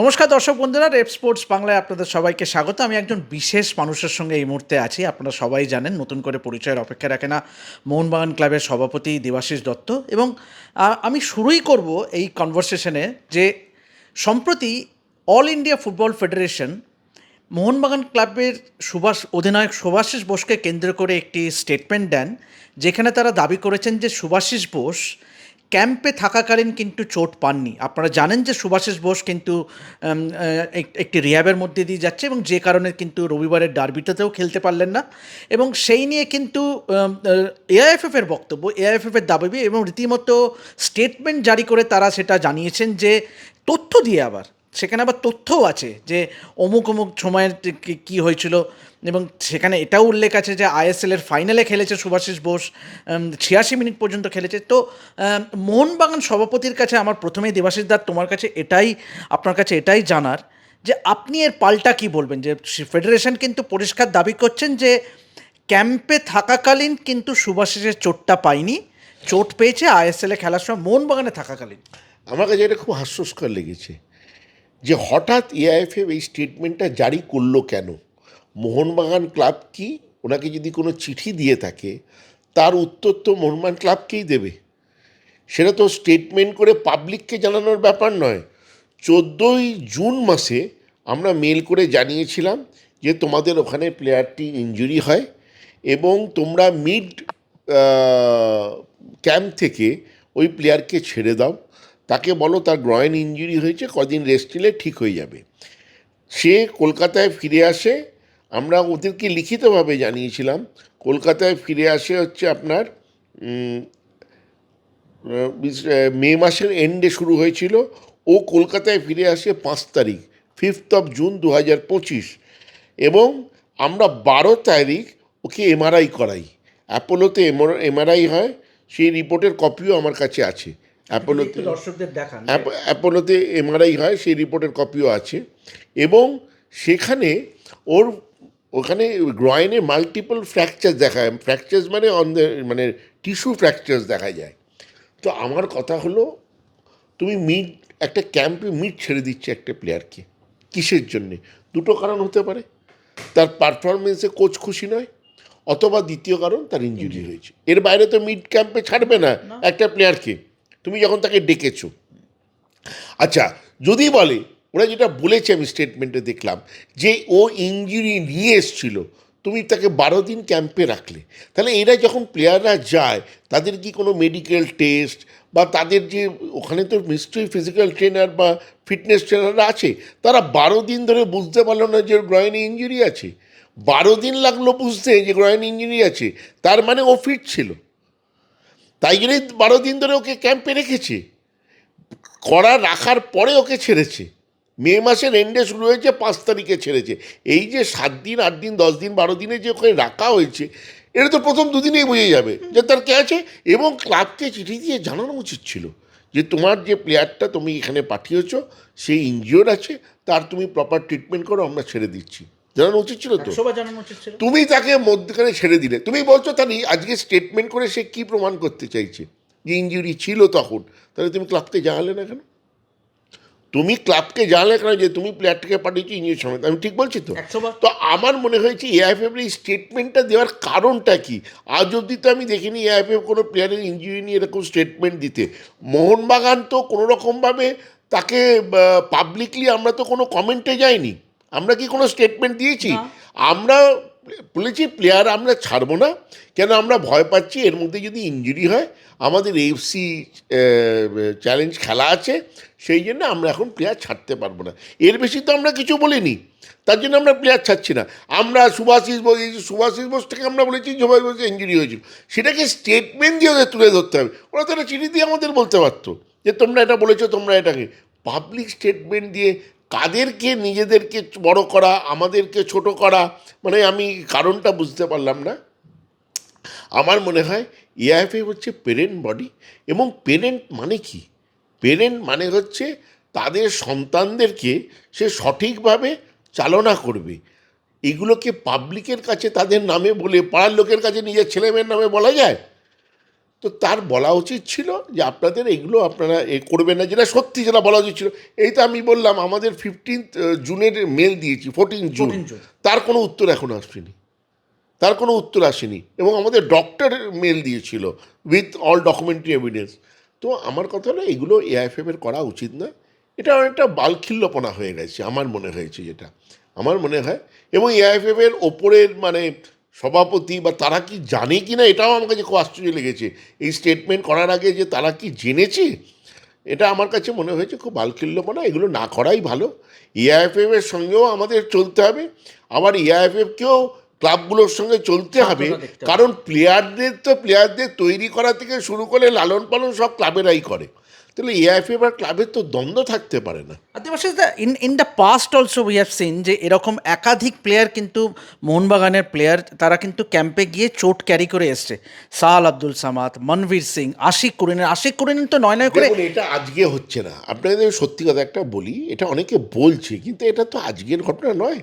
নমস্কার দর্শক বন্ধুরা, রেপ স্পোর্টস বাংলায় আপনাদের সবাইকে স্বাগত। আমি একজন বিশেষ মানুষের সঙ্গে এই মুহূর্তে আছি। আপনারা সবাই জানেন, নতুন করে পরিচয়ের অপেক্ষা রাখে না মোহনবাগান ক্লাবের সভাপতি দেবাশিস দত্ত এবং আমি শুরুই করব এই কনভারসেশনে যে সম্প্রতি All India Football Federation Mohun Bagan ক্লাবের সুভাষ, অধিনায়ক সুভাষিস বোসকে কেন্দ্র করে একটি স্টেটমেন্ট দেন, যেখানে তারা দাবি করেছেন যে সুভাষিস বোস ক্যাম্পে থাকাকালীন কিন্তু চোট পাননি। আপনারা জানেন যে সুভাষিস বোস কিন্তু একটি রিহ্যাবের মধ্যে দিয়ে যাচ্ছে এবং যে কারণে কিন্তু রবিবারের ডার্বিটাতেও খেলতে পারলেন না এবং সেই নিয়ে কিন্তু এআইএফএফের বক্তব্য, এআইএফএফের দাবি এবং রীতিমতো স্টেটমেন্ট জারি করে তারা সেটা জানিয়েছেন যে তথ্য দিয়ে আবার সেখানে আবার তথ্যও আছে যে অমুক অমুক সময়ের কি- হয়েছিল এবং সেখানে এটাও উল্লেখ আছে যে আইএসএল এর ফাইনালে খেলেছে সুভাষিস বোস ছিয়াশি মিনিট পর্যন্ত খেলেছে। তো মোহনবাগান সভাপতির কাছে আমার প্রথমেই দেবাশিস দার তোমার কাছে এটাই, আপনার কাছে এটাই জানার যে আপনি এর পাল্টা কি বলবেন? যে ফেডারেশন কিন্তু পরিষ্কার দাবি করছেন যে ক্যাম্পে থাকাকালীন কিন্তু সুভাষিসের চোটটা পায়নি, চোট পেয়েছে আইএসএল খেলার সময় মোহনবাগানে থাকাকালীন। আমার কাছে এটা খুব হাস্যস্কর লেগেছে। যে হঠাৎ এআইএফএফ এই স্টেটমেন্টটা জারি করল কেন? মোহনবাগান ক্লাব কি ওনাকে যদি কোনো চিঠি দিয়ে থাকে, তার উত্তর তো মোহনবাগান ক্লাবকেই দেবে। সেটা তো স্টেটমেন্ট করে পাবলিককে জানানোর ব্যাপার নয়। চোদ্দোই জুন মাসে আমরা মেল করে জানিয়েছিলাম যে তোমাদের ওখানে প্লেয়ারটি ইনজুরি হয় এবং তোমরা মিড ক্যাম্প থেকে ওই প্লেয়ারকে ছেড়ে দাও। তাকে বলো তার গ্রয়েন ইঞ্জুরি হয়েছে, কদিন রেস্ট নিলে ঠিক হয়ে যাবে। সে কলকাতায় ফিরে আসে, আমরা ওদেরকে লিখিতভাবে জানিয়েছিলাম, কলকাতায় ফিরে আসে হচ্ছে আপনার মে মাসের এন্ডে শুরু হয়েছিল, ও কলকাতায় ফিরে আসে পাঁচ তারিখ ফিফথ অফ জুন দু হাজার পঁচিশ। এবং আমরা বারো তারিখ ওকে এমআরআই করাই। অ্যাপোলোতে এমআরআই হয়, সেই রিপোর্টের কপিও আমার কাছে আছে। অ্যাপোলোতে দর্শকদের দেখান। অ্যাপ- অ্যাপোলোতে এমআরআই হয় সেই রিপোর্টের কপিও আছে। এবং সেখানে ওর ওখানে গ্রয়েনে মাল্টিপল ফ্র্যাকচার দেখা যায় ফ্র্যাকচার্স মানে অন মানে টিস্যু ফ্র্যাকচার্স দেখা যায়। তো আমার কথা হলো তুমি মিড একটা ক্যাম্পে মিড ছেড়ে দিচ্ছে একটা প্লেয়ারকে কিসের জন্যে? দুটো কারণ হতে পারে। তার পারফরমেন্সে কোচ খুশি নয় অথবা দ্বিতীয় কারণ তার ইনজুরি হয়েছে। এর বাইরে তো মিড ক্যাম্পে ছাড়বে না একটা প্লেয়ারকে তুমি যখন তাকে ডেকেছ। আচ্ছা যদি বলে, ওরা যেটা বলেছে আমি স্টেটমেন্টে দেখলাম, যে ও ইঞ্জুরি নিয়ে এসছিল, তুমি তাকে বারো দিন ক্যাম্পে রাখলে। তাহলে এরা যখন প্লেয়াররা যায়, তাদের কি কোনো মেডিকেল টেস্ট বা তাদের যে ওখানে তো নিশ্চয়ই ফিজিক্যাল ট্রেনার বা ফিটনেস ট্রেনাররা আছে, তারা বারো দিন ধরে বুঝতে পারল না যে গ্রয়েনে ইঞ্জুরি আছে। বারো দিন লাগল বুঝতে যে গ্রয়েন ইঞ্জুরি আছে, তার মানে ও ফিট ছিল। তাই জন্যই বারো দিন ধরে ওকে ক্যাম্পে রেখেছে। করা রাখার পরে ওকে ছেড়েছে। মে মাসের এন্ডে শুরু হয়েছে, পাঁচ তারিখে ছেড়েছে। এই যে সাত দিন, আট দিন, দশ দিন, বারো দিনে যে ওখানে রাখা হয়েছে, এটা তো প্রথম দুদিনেই বুঝে যাবে যে তার কে আছে এবং ক্লাবকে চিঠি দিয়ে জানানো উচিত ছিল যে তোমার যে প্লেয়ারটা তুমি এখানে পাঠিয়েছ, সেই ইনজিওর আছে, তার তুমি প্রপার ট্রিটমেন্ট করো, আমরা ছেড়ে দিচ্ছি। জানানো উচিত ছিল তো? তুমি তাকে মধ্যখানে ছেড়ে দিলে। তুমি বলছো তাহলে আজকে স্টেটমেন্ট করে সে কি প্রমাণ করতে চাইছে? যে ইঞ্জুরি ছিল তখন। তাহলে তুমি ক্লাবকে জানালে না কেন? তুমি ক্লাবকে জানালে কেন যে তুমি প্লেয়ারটাকে পাঠিয়েছো ইঞ্জুরি সময় আমি ঠিক বলছি তো? তো আমার মনে হয়েছে এআইএফএফ এই স্টেটমেন্টটা দেওয়ার কারণটা কি? আজ অবধি তো আমি দেখিনি এআইএফএফ কোনো প্লেয়ারের ইঞ্জুরি নিয়ে এরকম স্টেটমেন্ট দিতে। মোহনবাগান তো কোনোরকমভাবে তাকে পাবলিকলি আমরা তো কোনো কমেন্টে যাইনি। আমরা কি কোনো স্টেটমেন্ট দিয়েছি? আমরা বলেছি প্লেয়ার আমরা ছাড়বো না। কেন আমরা ভয় পাচ্ছি? এর মধ্যে যদি ইঞ্জুরি হয় আমাদের এফসি চ্যালেঞ্জ খেলা আছে। সেই জন্য আমরা এখন প্লেয়ার ছাড়তে পারব না। এর বেশি তো আমরা কিছু বলিনি। তার জন্য আমরা প্লেয়ার ছাড়ছি না। আমরা সুভাষিস বোস সুভাষিস বোসটাকে আমরা বলেছি সুভাষ বোসের ইঞ্জুরি হয়েছিল। সেটাকে স্টেটমেন্ট দিয়ে ওদের তুলে ধরতে হবে। ওরা তো একটা চিঠি দিয়ে আমাদের বলতে পারতো যে তোমরা এটা বলেছ তোমরা এটাকে। পাবলিক স্টেটমেন্ট দিয়ে কাদেরকে নিজেদেরকে বড় করা, আমাদেরকে ছোট করা মানে আমি কারণটা বুঝতে পারলাম না। আমার মনে হয় এআইএফএ হচ্ছে পেরেন্ট বডি এবং পেরেন্ট মানে কি? পেরেন্ট মানে হচ্ছে তাদের সন্তানদেরকে সে সঠিকভাবে চালনা করবে। এগুলোকে পাবলিকের কাছে তাদের নামে বলে, পাড়ার লোকের কাছে নিজের ছেলেমেয়ের নামে বলা যায়? তো তার বলা উচিত ছিল যে আপনাদের এগুলো আপনারা এ করবেন না যেটা সত্যি যেটা বলা উচিত ছিল। এই তো আমি বললাম আমাদের ফিফটিন্থ জুনের মেল দিয়েছি ফোরটিন জুন। তার কোনো উত্তর এখনও আসেনি। তার কোনো উত্তর আসেনি। এবং আমাদের ডক্টর মেল দিয়েছিল উইথ অল ডকুমেন্টারি এভিডেন্স তো আমার কথা হলো এগুলো এআইএফএফ এর করা উচিত না এটা অনেকটা বালখিল্যপনা হয়ে গেছে আমার মনে হয়েছে যেটা। আমার মনে হয় এবং এআইএফএফ এর ওপরের মানে সভাপতি বা তারা কি জানে কি না? এটাও আমার কাছে খুব আশ্চর্য লেগেছে। এই স্টেটমেন্ট করার আগে যে তারা কি জেনেছে? এটা আমার কাছে মনে হয়েছে খুব বালকিল্যপনা এগুলো না করাই ভালো। এআইএফএফের সঙ্গেও আমাদের চলতে হবে। আবার এআইএফএফকেও ক্লাবগুলোর সঙ্গে চলতে হবে। কারণ প্লেয়ারদের তো প্লেয়ারদের তৈরি করা থেকে শুরু করে লালন পালন সব ক্লাবেরাই করে। তাহলে এআইএফএফ আর ক্লাবের তো দ্বন্দ্ব থাকতে পারে না। In in the past also we have seen যে এরকম একাধিক প্লেয়ার কিন্তু মোহনবাগানের প্লেয়ার তারা কিন্তু ক্যাম্পে গিয়ে চোট ক্যারি করে এসছে। সাল আব্দুল সামাদ মনভীর সিং আশিক কুরিনের। আশিক কুরিন তো নয় নয় করে এটা আজকে হচ্ছে না। আপনাদের আমি সত্যি কথা একটা বলি এটা অনেকে বলছে কিন্তু এটা তো আজকের ঘটনা নয়।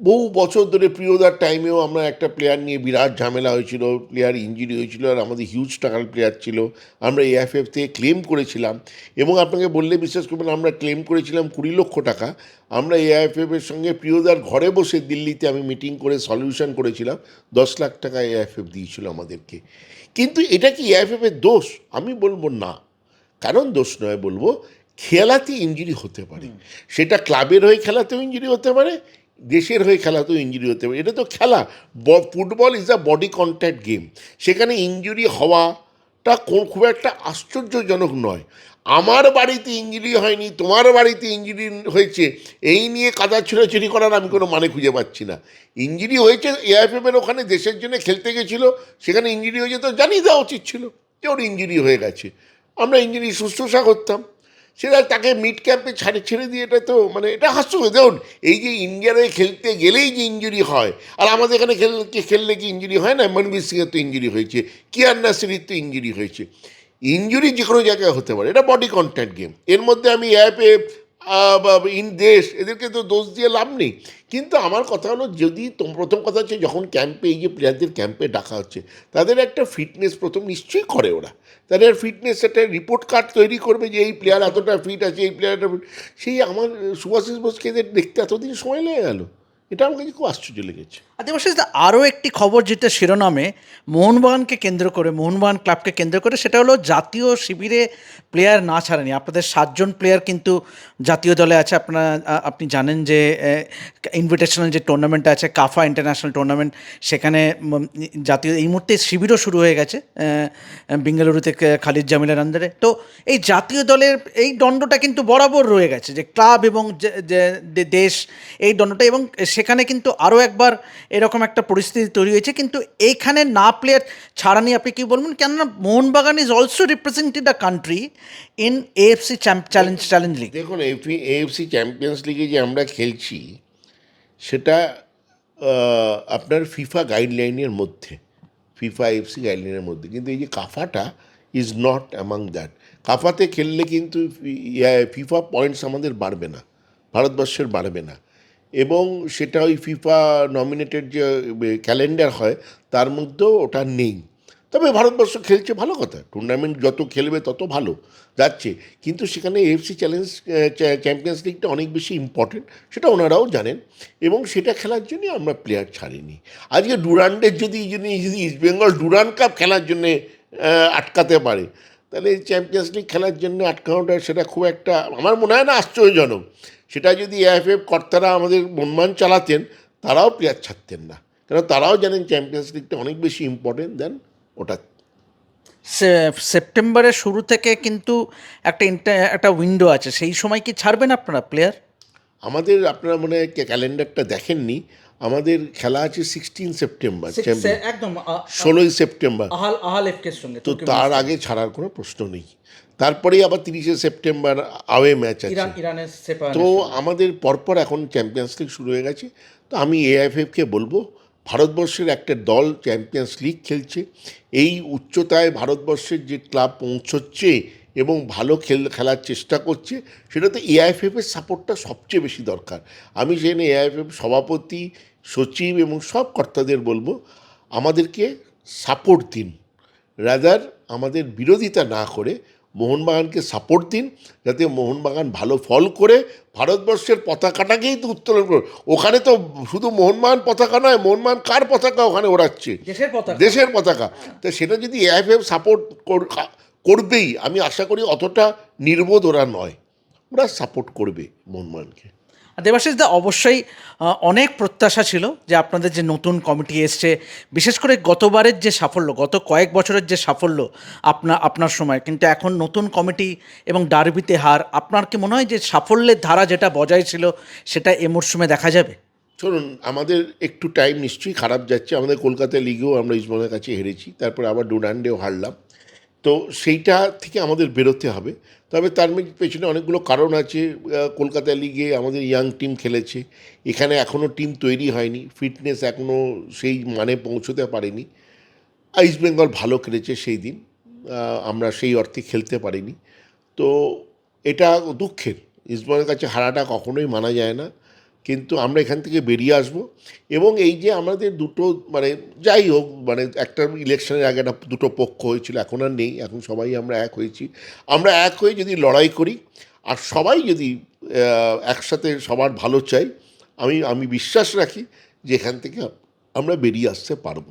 বহু বছর ধরে প্রিয়দার টাইমেও আমরা একটা প্লেয়ার নিয়ে বিরাট ঝামেলা হয়েছিল প্লেয়ার ইঞ্জুরি হয়েছিল আর আমাদের হিউজ টাকার প্লেয়ার ছিল। আমরা এএফএফ থেকে ক্লেম করেছিলাম এবং আপনাকে বললে বিশ্বাস করবেন আমরা ক্লেম করেছিলাম কুড়ি লক্ষ টাকা। আমরা এআইএফএফ এর সঙ্গে প্রিয়দার ঘরে বসে দিল্লিতে আমি মিটিং করে সলিউশন করেছিলাম। দশ লাখ টাকা এআইএফএফ দিয়েছিল আমাদেরকে। কিন্তু এটা কি এআইএফএফ এর দোষ? আমি বলব না। কারণ দোষ নয় বলব খেলাতে ইঞ্জুরি হতে পারে। সেটা ক্লাবের হয়ে খেলাতেও ইঞ্জুরি হতে পারে দেশের হয়ে খেলা তো ইঞ্জুরি হতে পারে। এটা তো খেলা। Football is a body contact game সেখানে ইঞ্জুরি হওয়াটা কোন খুব একটা আশ্চর্যজনক নয়। আমার বাড়িতে ইঞ্জুরি হয়নি, তোমার বাড়িতে ইঞ্জুরি হয়েছে, এই নিয়ে কাদা ছোড়াছুড়ি করার আমি কোনো মানে খুঁজে পাচ্ছি না। ইঞ্জুরি হয়েছে এআইএফএফ এর ওখানে দেশের জন্য খেলতে গেছিল, সেখানে ইঞ্জুরি হয়েছে তো জানিয়ে দেওয়া উচিত ছিল যে ওর ইঞ্জুরি হয়ে গেছে। আমরা ইঞ্জুরি শুশ্রূষা করতাম। সেটা তাকে মিড ক্যাম্পে ছাড়ে, ছেড়ে দিয়ে এটা তো মানে এটা হাস্য দেখুন, এই যে ইন্ডিয়ারে খেলতে গেলেই যে ইঞ্জুরি হয়, আর আমাদের এখানে খেললে খেললে কি ইঞ্জুরি হয় না? মনবীর সিংয়ের তো ইঞ্জুরি হয়েছে কিয়ার নাসিরির তো ইঞ্জুরি হয়েছে। ইঞ্জুরি যে কোনো জায়গায় হতে পারে, এটা বডি কন্ট্যাক্ট গেম এর মধ্যে আমি অ্যাপে ইন দেশ, এদেরকে তো দোষ দিয়ে লাভ নেই। কিন্তু আমার কথা হলো, যদি প্রথম কথা হচ্ছে, যখন ক্যাম্পে এই যে প্লেয়ারদের ক্যাম্পে ডাকা হচ্ছে, তাদের একটা ফিটনেস প্রথম নিশ্চয়ই করে ওরা। তাদের ফিটনেস একটা রিপোর্ট কার্ড তৈরি করবে যে, এই প্লেয়ার এতটা ফিট আছে, এই প্লেয়ারটা ফিট সেই আমার, সুভাষিস বোসকে এদের দেখতে এতদিন সময় লেগে গেল। এটা আমার কাছে খুব আশ্চর্য লেগেছে। দা আরও একটি খবর যেটা শিরোনামে, মোহনবাগানকে কেন্দ্র করে, মোহনবাগান ক্লাবকে কেন্দ্র করে, সেটা হলো জাতীয় শিবিরে প্লেয়ার না ছাড়েনি। আপনাদের সাতজন প্লেয়ার কিন্তু জাতীয় দলে আছে। আপনারা আপনি জানেন যে ইনভিটেশনাল যে টুর্নামেন্ট আছে কাফা ইন্টারন্যাশনাল টুর্নামেন্ট সেখানে জাতীয়, এই মুহূর্তে শিবিরও শুরু হয়ে গেছে বেঙ্গালুরুতে খালিদ জামিলের আন্দারে তো এই জাতীয় দলের, এই দণ্ডটা কিন্তু বরাবর রয়ে গেছে, যে ক্লাব এবং দেশ, এই দণ্ডটা এবং সেখানে কিন্তু আরও একবার এরকম একটা পরিস্থিতি তৈরি হয়েছে, কিন্তু এইখানে না প্লেয়ার ছাড়ানি আপনি কী বলবেন? কেননা Mohun Bagan is also represented the country in AFC challenge challenge league দেখুন এফি এএফসি চ্যাম্পিয়ন্স লিগে যে আমরা খেলছি, সেটা আপনার ফিফা গাইডলাইনের মধ্যে ফিফা এফসি গাইডলাইনের মধ্যে, কিন্তু এই যে কাফাটা ইজ নট অ্যামাং দ্যাট কাফাতে খেললে কিন্তু ফিফা পয়েন্টস আমাদের বাড়বে না, ভারতবর্ষের বাড়বে না। এবং সেটা ওই ফিফা নমিনেটেড যে ক্যালেন্ডার হয়, তার মধ্যেও ওটা নেই। তবে ভারতবর্ষ খেলছে ভালো কথা টুর্নামেন্ট যত খেলবে তত ভালো, যাচ্ছে। কিন্তু সেখানে এফসি চ্যালেঞ্জ চ্যাম্পিয়ন্স লিগটা অনেক বেশি ইম্পর্টেন্ট সেটা ওনারাও জানেন। এবং সেটা খেলার জন্য আমরা প্লেয়ার ছাড়িনি। আজকে ডুরান্ডের যদি যদি যদি ইস্টবেঙ্গল ডুরান কাপ খেলার জন্যে আটকাতে পারে, তাহলে চ্যাম্পিয়ন্স লিগ খেলার জন্য আটকানোটা সেটা খুব একটা, আমার মনে হয় না আশ্চর্যজনক। সেটা যদি এএফএফ কর্তারা আমাদের মনমান চালাতেন তারাও প্লেয়ার ছাড়তেন না। কারণ তারাও জানেন চ্যাম্পিয়ন্স লিগটা অনেক বেশি ইম্পর্টেন্ট দেন ওটা। সেপ্টেম্বরের শুরু থেকে কিন্তু একটা একটা উইন্ডো আছে। সেই সময় কি ছাড়বেন আপনারা প্লেয়ার আমাদের আপনারা মনে হয় ক্যালেন্ডারটা দেখেননি। আমাদের খেলা আছে সিক্সটিন সেপ্টেম্বর একদম ষোলোই সেপ্টেম্বর তো তার আগে ছাড়ার কোনো প্রশ্ন নেই। তারপরেই আবার তিরিশে সেপ্টেম্বর আওয়ে ম্যাচ আছে। তো আমাদের পরপর এখন চ্যাম্পিয়ন্স লিগ শুরু হয়ে গেছে। তো আমি এআইএফএফকে বলব ভারতবর্ষের একটা দল চ্যাম্পিয়ন্স লিগ খেলছে। এই উচ্চতায় ভারতবর্ষের যে ক্লাব পৌঁছচ্ছে এবং ভালো খেল খেলার চেষ্টা করছে সেটা সেটাতে এআইএফএফের সাপোর্টটা সবচেয়ে বেশি দরকার। আমি সেখানে এআইএফএফ সভাপতি সচিব এবং সব কর্তাদের বলব আমাদেরকে সাপোর্ট দিন। রাদার আমাদের বিরোধিতা না করে মোহনবাগানকে সাপোর্ট দিন যাতে মোহনবাগান ভালো ফল করে ভারতবর্ষের পতাকাটাকেই তো উত্তোলন করে ওখানে তো শুধু মোহনবাগান পতাকা নয় মোহনবাগান কার পতাকা ওখানে ওড়াচ্ছে? দেশের পতাকা। দেশের পতাকা। তো সেটা যদি এফ এফ সাপোর্ট করবেই আমি আশা করি অতটা নির্বোধ ওরা নয়। ওরা সাপোর্ট করবে মোহনবাগানকে। দা অবশ্যই অনেক প্রত্যাশা ছিল যে আপনাদের যে নতুন কমিটি এসছে, বিশেষ করে গতবারের যে সাফল্য, গত কয়েক বছরের যে সাফল্য আপনা, আপনার সময়, কিন্তু এখন নতুন কমিটি এবং ডার্বিতে হার, আপনার কি মনে হয় যে সাফল্যের ধারা যেটা বজায় ছিল, সেটা এ মরশুমে দেখা যাবে? শুনুন আমাদের একটু টাইম নিশ্চয়ই খারাপ যাচ্ছে, আমাদের কলকাতা লিগেও আমরা ইসবনের কাছে হেরেছি, তারপরে আবার ডুরান্ডেও হারলাম। তো সেইটা থেকে আমাদের বেরোতে হবে। তবে তার পেছনে অনেকগুলো কারণ আছে। কলকাতা লিগে আমাদের ইয়াং টিম খেলেছে। এখানে এখনও টিম তৈরি হয়নি। ফিটনেস এখনও সেই মানে পৌঁছতে পারেনি। ইস্ট বেঙ্গল ভালো খেলেছে সেই দিন। আমরা সেই অর্থে খেলতে পারিনি। তো এটা দুঃখের। ইস্টবেঙ্গলের কাছে হারাটা কখনোই মানা যায় না। কিন্তু আমরা এখান থেকে বেরিয়ে আসব। এবং এই যে আমাদের দুটো মানে যাই হোক মানে একটা ইলেকশনের আগে একটা দুটো পক্ষ হয়েছিল, এখন আর নেই, এখন সবাই আমরা এক হয়েছি। আমরা এক হয়ে যদি লড়াই করি, আর সবাই যদি একসাথে সবার ভালো চাই, আমি আমি বিশ্বাস রাখি যে এখান থেকে আমরা বেরিয়ে আসতে পারব।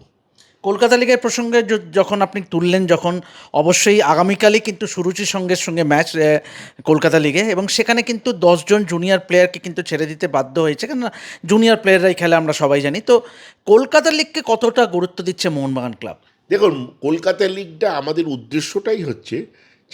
কলকাতা লিগের প্রসঙ্গে যখন আপনি তুললেন, যখন অবশ্যই আগামীকালই কিন্তু সুরুচির সঙ্গে সঙ্গে ম্যাচ কলকাতা লিগে এবং সেখানে কিন্তু দশজন জুনিয়র প্লেয়ারকে কিন্তু ছেড়ে দিতে বাধ্য হয়েছে। কেননা জুনিয়র প্লেয়াররাই খেলে আমরা সবাই জানি। তো কলকাতা লিগকে কতটা গুরুত্ব দিচ্ছে মোহনবাগান ক্লাব? দেখুন, কলকাতা লিগটা আমাদের উদ্দেশ্যটাই হচ্ছে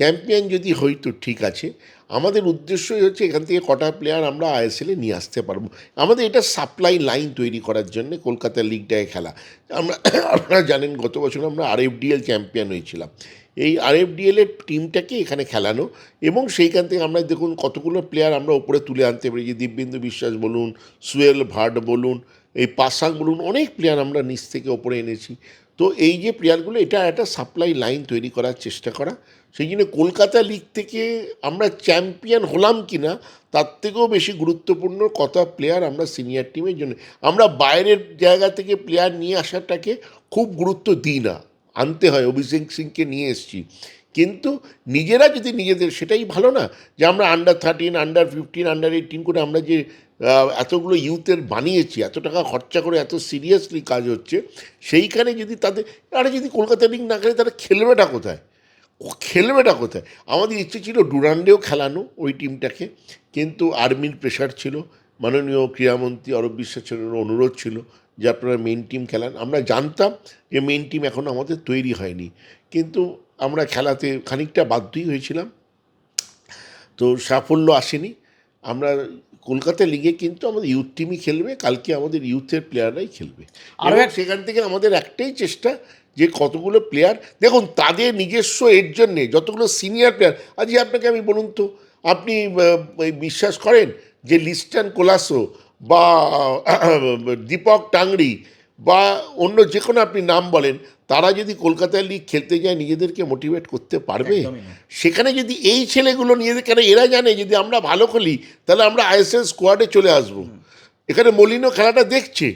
চ্যাম্পিয়ন যদি হই তো ঠিক আছে। আমাদের উদ্দেশ্যই হচ্ছে এখান থেকে কটা প্লেয়ার আমরা আইএসএলে নিয়ে আসতে পারব। আমাদের এটা সাপ্লাই লাইন তৈরি করার জন্য কলকাতা লিগটায় খেলা। আমরা আপনারা জানেন, গত বছর আমরা আরএফডিএল চ্যাম্পিয়ন হয়েছিলাম। এই আরএফডিএলের টিমটাকে এখানে খেলানো এবং সেইখান থেকে আমরা দেখুন কতগুলো প্লেয়ার আমরা ওপরে তুলে আনতে পেরেছি দিব্যেন্দু বিশ্বাস বলুন, সুয়েল ভাট বলুন, এই পাসাং বলুন, অনেক প্লেয়ার আমরা নিচ থেকে ওপরে এনেছি। তো এই যে প্লেয়ারগুলো এটা একটা সাপ্লাই লাইন তৈরি করার চেষ্টা করা। সেই জন্য কলকাতা লিগ থেকে আমরা চ্যাম্পিয়ন হলাম কি না তার থেকেও বেশি গুরুত্বপূর্ণ কথা প্লেয়ার আমরা সিনিয়র টিমের জন্য। আমরা বাইরের জায়গা থেকে প্লেয়ার নিয়ে আসাটাকে খুব গুরুত্ব দিই না। আনতে হয়, অভিষেক সিংকে নিয়ে এসেছি। কিন্তু নিজেরা যদি নিজেদের, সেটাই ভালো না যে আমরা under thirteen under fifteen under eighteen করে আমরা যে এতগুলো ইউথের বানিয়েছি, এত টাকা খরচা করে এত সিরিয়াসলি কাজ হচ্ছে, সেইখানে যদি তাদের, আরে যদি কলকাতা লিগ না খেলে তারা খেলবেটা কোথায়? খেলবেটা কোথায়? আমাদের ইচ্ছে ছিল ডুরান্ডেও খেলানো ওই টিমটাকে কিন্তু আর্মির প্রেশার ছিল, মাননীয় ক্রীড়ামন্ত্রী অরব বিশ্বাসের অনুরোধ ছিল যে আপনারা মেন টিম খেলান। আমরা জানতাম যে মেন টিম এখনও আমাদের তৈরি হয়নি। কিন্তু আমরা খেলাতে খানিকটা বাধ্যই হয়েছিলাম। তো সাফল্য আসেনি। আমরা কলকাতা লিগে কিন্তু আমাদের ইউথ টিমই খেলবে। কালকে আমাদের ইউথের প্লেয়াররাই খেলবে। আর সেখান থেকে আমাদের একটাই চেষ্টা যে কতগুলো প্লেয়ার দেখুন তাদের নিজস্ব এর জন্যে যতগুলো সিনিয়র প্লেয়ার আজকে আপনাকে আমি বলুন তো আপনি বিশ্বাস করেন যে লিস্টান কোলাসো বা দীপক টাংরি বা অন্য যে কোনো আপনি নাম বলেন তারা যদি কলকাতায় লিগ খেলতে যায় নিজেদেরকে মোটিভেট করতে পারবে? সেখানে যদি এই ছেলেগুলো নিজেদের কেন এরা জানে যদি আমরা ভালো খেলি তাহলে আমরা আইএসএল স্কোয়াডে চলে আসব। এখানে মলিনো খেলাটা দেখছে।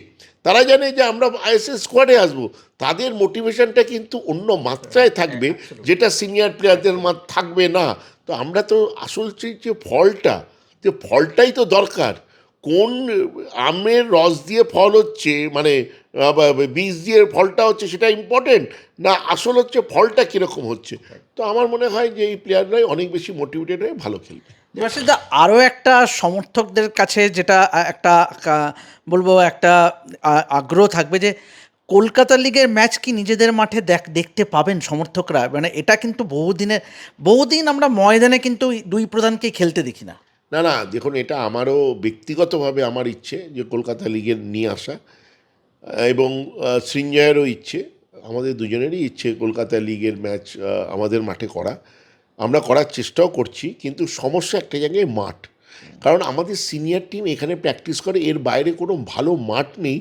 তারা জানে যে আমরা আইএসএল স্কোয়াডে আসব। তাদের মোটিভেশনটা কিন্তু অন্য মাত্রায় থাকবে যেটা সিনিয়র প্লেয়ারদের মা থাকবে না। তো আমরা তো আসল যে ফলটা যে ফলটাই তো দরকার। কোন আমের রস দিয়ে ফল হচ্ছে মানে বীজ দিয়ে ফলটা হচ্ছে সেটা ইম্পর্টেন্ট না, আসল হচ্ছে ফলটা কীরকম হচ্ছে? তো আমার মনে হয় যে এই প্লেয়াররাই অনেক বেশি মোটিভেটেড হয়ে ভালো খেলবে। দেবাশিসদা আরও একটা সমর্থকদের কাছে যেটা একটা বলব একটা আগ্রহ থাকবে যে কলকাতা লিগের ম্যাচ কি নিজেদের মাঠে দেখ, দেখতে পাবেন সমর্থকরা? মানে এটা কিন্তু বহুদিনে বহুদিন আমরা ময়দানে কিন্তু দুই প্রধানকে খেলতে দেখি না। না না, দেখুন, এটা আমারও ব্যক্তিগতভাবে আমার ইচ্ছে যে কলকাতা লিগের নিয়ে আসা, এবং সৃঞ্জয়েরও ইচ্ছে, আমাদের দুজনেরই ইচ্ছে কলকাতা লিগের ম্যাচ আমাদের মাঠে করা। আমরা করার চেষ্টাও করছি, কিন্তু সমস্যা একটা জায়গায় মাঠ। কারণ আমাদের সিনিয়র টিম এখানে প্র্যাকটিস করে, এর বাইরে কোনো ভালো মাঠ নেই,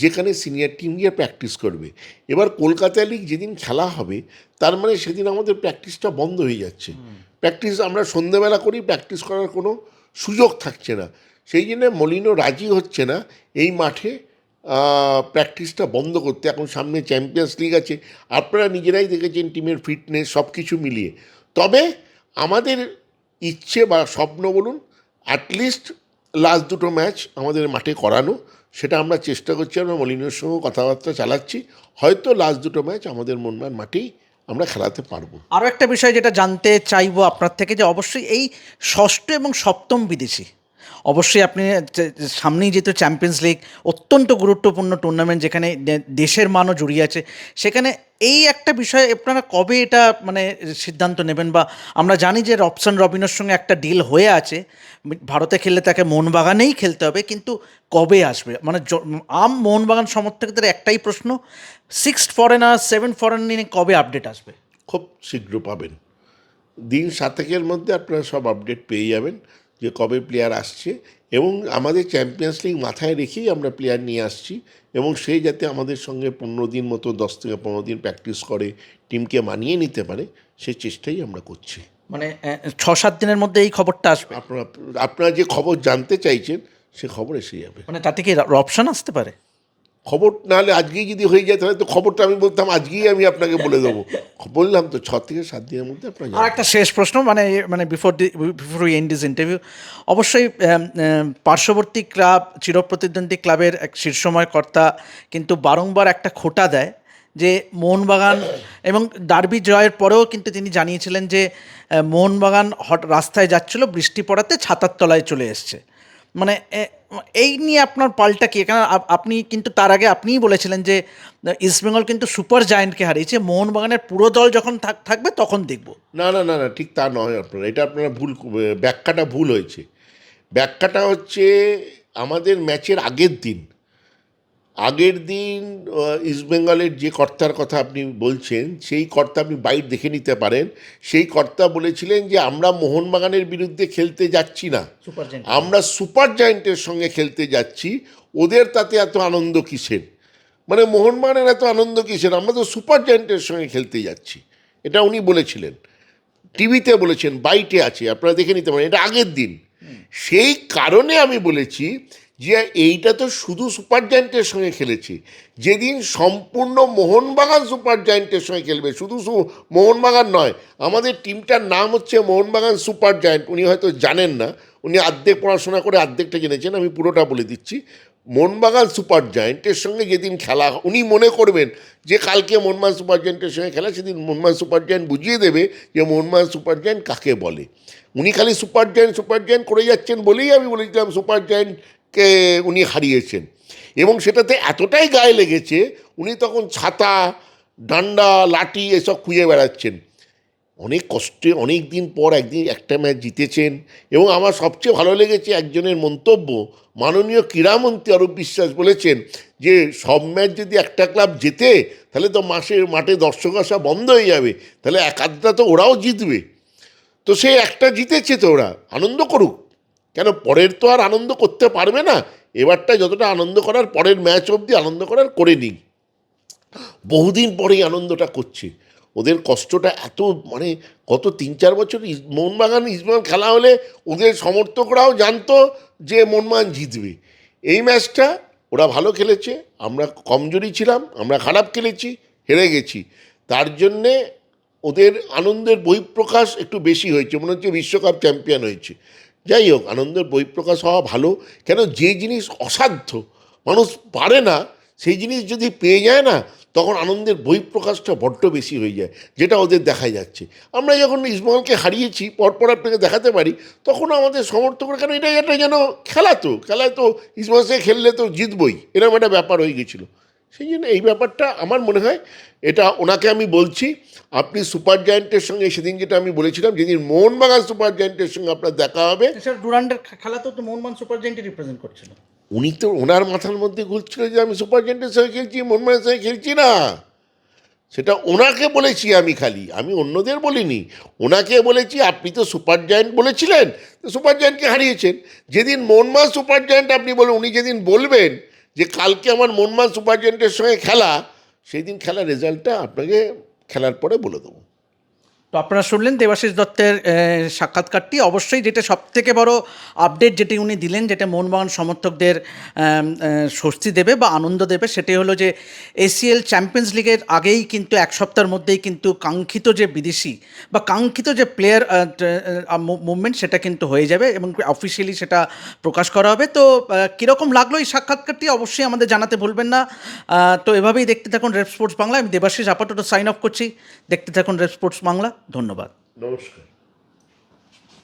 যেখানে সিনিয়র টিম গিয়ে প্র্যাকটিস করবে। এবার কলকাতা লিগ যেদিন খেলা হবে, তার মানে সেদিন আমাদের প্র্যাকটিসটা বন্ধ হয়ে যাচ্ছে। প্র্যাকটিস আমরা সন্ধেবেলা করি, প্র্যাকটিস করার কোনো সুযোগ থাকছে না। সেই জন্য মলিনো রাজি হচ্ছে না এই মাঠে প্র্যাকটিসটা বন্ধ করতে। এখন সামনে চ্যাম্পিয়ন্স লিগ আছে, আপনারা নিজেরাই দেখেছেন টিমের ফিটনেস সব কিছু মিলিয়ে। তবে আমাদের ইচ্ছে বা স্বপ্ন বলুন অ্যাটলিস্ট লাস্ট দুটো ম্যাচ আমাদের মাঠে করানো, সেটা আমরা চেষ্টা করছি, আমরা মলিনের সঙ্গে কথাবার্তা চালাচ্ছি। হয়তো লাস্ট দুটো ম্যাচ আমাদের মনমান মাঠেই আমরা খেলাতে পারব। আরও একটা বিষয় যেটা জানতে চাইব আপনার থেকে যে অবশ্যই এই ষষ্ঠ এবং সপ্তম বিদেশি। অবশ্যই আপনি সামনেই যেহেতু চ্যাম্পিয়ন্স লিগ অত্যন্ত গুরুত্বপূর্ণ টুর্নামেন্ট যেখানে দেশের মানও জড়িয়ে আছে, সেখানে এই একটা বিষয়ে আপনারা কবে এটা মানে সিদ্ধান্ত নেবেন বা আমরা জানি যে রবসন রবিনের সঙ্গে একটা ডিল হয়ে আছে, ভারতে খেললে তাকে মোহনবাগানেই খেলতে হবে, কিন্তু কবে আসবে? মানে আম মোহনবাগান সমর্থকদের একটাই প্রশ্ন সিক্স ফরেনার সেভেন ফরেন নিয়ে কবে আপডেট আসবে? খুব শীঘ্র পাবেন। দিন সাতেকের মধ্যে আপনারা সব আপডেট পেয়ে যাবেন। যে কবে প্লেয়ার আসছে এবং আমাদের চ্যাম্পিয়ন্স লিগ মাথায় রেখেই আমরা প্লেয়ার নিয়ে আসছি এবং সে যাতে আমাদের সঙ্গে পনেরো দিন মতো দশ থেকে পনেরো দিন প্র্যাকটিস করে টিমকে মানিয়ে নিতে পারে সে চেষ্টাই আমরা করছি। মানে ছ সাত দিনের মধ্যে এই খবরটা আসবে? আপনারা আপনারা যে খবর জানতে চাইছেন সে খবর এসে যাবে। মানে তাতে কি অপশান আসতে পারে? খবর নাহলে আজকেই যদি হয়ে যায়, তাহলে তো খবরটা আমি বলতাম, আজকেই আমি আপনাকে বলে দেবো। বললাম তো, ছ থেকে সাত দিনের মধ্যে আপনারা আর একটা শেষ প্রশ্ন মানে মানে before before we end this interview অবশ্যই পার্শ্ববর্তী ক্লাব, চিরপ্রতিদ্বন্দ্বী ক্লাবের এক শীর্ষময় কর্তা কিন্তু বারংবার একটা খোটা দেয় যে মোহনবাগান এবং ডার্বি জয়ের পরেও কিন্তু তিনি জানিয়েছিলেন যে মোহনবাগান হট রাস্তায় যাচ্ছিল, বৃষ্টি পড়াতে ছাতার তলায় চলে এসছে। মানে এই নিয়ে আপনার পাল্টা কি? কারণ আপনি কিন্তু তার আগে আপনিই বলেছিলেন যে ইস্টবেঙ্গল কিন্তু সুপার জায়েন্টকে হারিয়েছে। মোহনবাগানের পুরো দল যখন থাক- থাকবে তখন দেখব। না না না না, ঠিক তা নয় আপনার। এটা আপনার ভুল ব্যাখ্যাটা ভুল হয়েছে। ব্যাখ্যাটা হচ্ছে আমাদের ম্যাচের আগের দিন। আগের দিন ইস্টবেঙ্গলের যে কর্তার কথা আপনি বলছেন সেই কর্তা আপনি বাইট দেখে নিতে পারেন। সেই কর্তা বলেছিলেন যে আমরা মোহনবাগানের বিরুদ্ধে খেলতে যাচ্ছি না। আমরা সুপার জায়েন্টের সঙ্গে খেলতে যাচ্ছি। ওদের তাতে এত আনন্দ কিসের? মানে মোহনবাগানের এত আনন্দ কিসের? আমরা তো সুপার জায়েন্টের সঙ্গে খেলতে যাচ্ছি। এটা উনি বলেছিলেন। টিভিতে বলেছেন বাইটে আছে আপনারা দেখে নিতে পারেন। এটা আগের দিন। সেই কারণে আমি বলেছি যে এইটা তো শুধু সুপার জায়েন্টের সঙ্গে খেলেছে। যেদিন সম্পূর্ণ মোহনবাগান সুপার জায়েন্টের সঙ্গে খেলবে, শুধু মোহনবাগান নয়, আমাদের টিমটার নাম হচ্ছে মোহনবাগান সুপার জায়েন্ট। উনি হয়তো জানেন না, উনি অর্ধেক পড়াশোনা করে অর্ধেকটা জেনেছেন আমি পুরোটা বলে দিচ্ছি। মোহনবাগান সুপার জায়েন্টের সঙ্গে যেদিন খেলা উনি মনে করবেন যে কালকে মোহনবাগান সুপার জায়েন্টের সঙ্গে খেলা, সেদিন মোহনবাগান সুপার জায়েন্ট বুঝিয়ে দেবে যে মোহনবাগান সুপার জায়েন্ট কাকে বলে। উনি খালি সুপার জায়েন্ট সুপার জায়েন্ট করে যাচ্ছেন বলেই আমি বলেছিলাম সুপার জায়েন্টকে উনি হারিয়েছেন। এবং সেটাতে এতটাই গায়ে লেগেছে, উনি তখন ছাতা, ডান্ডা, লাঠি এসব খুঁজে বেড়াচ্ছেন। অনেক কষ্টে অনেক দিন পর একদিন একটা ম্যাচ জিতেছেন এবং আমার সবচেয়ে ভালো লেগেছে একজনের মন্তব্য, মাননীয় ক্রীড়ামন্ত্রী অরূপ বিশ্বাস বলেছেন যে, সব ম্যাচ যদি একটা ক্লাব জেতে, তাহলে তো মাসের মাঠে দর্শক আসা বন্ধ হয়ে যাবে, তাহলে এক আধটা তো ওরাও জিতবে। তো সে একটা জিতেছে তো ওরা, আনন্দ করুক। কেন পরের তো আর আনন্দ করতে পারবে না? এবারটা যতটা আনন্দ করার, পরের ম্যাচ অবধি আনন্দ করার করে নিক বহুদিন পরেই আনন্দটা করছে। ওদের কষ্টটা এত মানে গত তিন চার বছর মোহনবাগান ইসমাল খেলা হলে ওদের সমর্থকরাও জানতো যে মোহনবাগান জিতবে। এই ম্যাচটা ওরা ভালো খেলেছে, আমরা কমজোরি ছিলাম, আমরা খারাপ খেলেছি, হেরে গেছি। তার জন্যে ওদের আনন্দের বহিঃপ্রকাশ একটু বেশি হয়েছে, মনে হচ্ছে বিশ্বকাপ চ্যাম্পিয়ন হয়েছে। যাই হোক, আনন্দের বহিঃপ্রকাশ হওয়া ভালো। কেন যে জিনিস অসাধ্য, মানুষ পারে না, সেই জিনিস যদি পেয়ে যায় না, তখন আনন্দের বহিঃপ্রকাশটা বড্ড বেশি হয়ে যায়, যেটা ওদের দেখা যাচ্ছে। আমরা যখন ইসমালকে হারিয়েছি, পরপর আপনাকে দেখাতে পারি, তখন আমাদের সমর্থকরা কেন এটা একটা যেন খেলা তো খেলায় তো ইসমাল সে খেললে তো জিতবই, এরকম একটা ব্যাপার হয়ে গেছিল। সেই জন্য এই ব্যাপারটা আমার মনে হয় এটা ওনাকে আমি বলছি আপনি সুপার জায়েন্টের সঙ্গে সেদিন যেটা আমি বলেছিলাম যেদিন মোহনবাগান সুপার জায়েন্টের সঙ্গে আপনার দেখা হবে। স্যার ডুরান্ডের খেলা তো মোহনবাগান সুপার জায়েন্টই রিপ্রেজেন্ট করছিল। উনি তো ওনার মাথার মধ্যে ঘুরছিল যে আমি সুপার জায়েন্টের সঙ্গে খেলছি মোহনবাগানের সঙ্গে খেলছি না। সেটা ওনাকে বলেছি আমি খালি আমি অন্যদের বলিনি। ওনাকে বলেছি আপনি তো সুপার জায়েন্ট বলেছিলেন তো সুপার জায়েন্টকে হারিয়েছেন। যেদিন মনমা সুপার জায়েন্ট আপনি বলে উনি যেদিন বলবেন যে কালকে আমার মনমান সুপার জায়েন্টের সঙ্গে খেলা সেই দিন খেলার রেজাল্টটা আপনাকে খেলার পরে বলে দেবো। তো আপনারা শুনলেন দেবাশিস দত্তের সাক্ষাৎকারটি। অবশ্যই যেটা সব থেকে বড় আপডেট যেটি উনি দিলেন, যেটা মোহনবাগান সমর্থকদের স্বস্তি দেবে বা আনন্দ দেবে, সেটি হলো যে এসিএল চ্যাম্পিয়ন্স লিগের আগেই কিন্তু, এক সপ্তাহের মধ্যেই কিন্তু কাঙ্ক্ষিত যে বিদেশি বা কাঙ্ক্ষিত যে প্লেয়ার মুভমেন্ট সেটা কিন্তু হয়ে যাবে এবং অফিসিয়ালি সেটা প্রকাশ করা হবে। তো কীরকম লাগল এই সাক্ষাৎকারটি অবশ্যই আমাদের জানাতে ভুলবেন না। তো এভাবেই দেখতে থাকুন রেড স্পোর্টস বাংলা। আমি দেবাশিস আপাতত সাইন অফ করছি। দেখতে থাকুন রেড স্পোর্টস বাংলা। ধন্যবাদ। নমস্কার।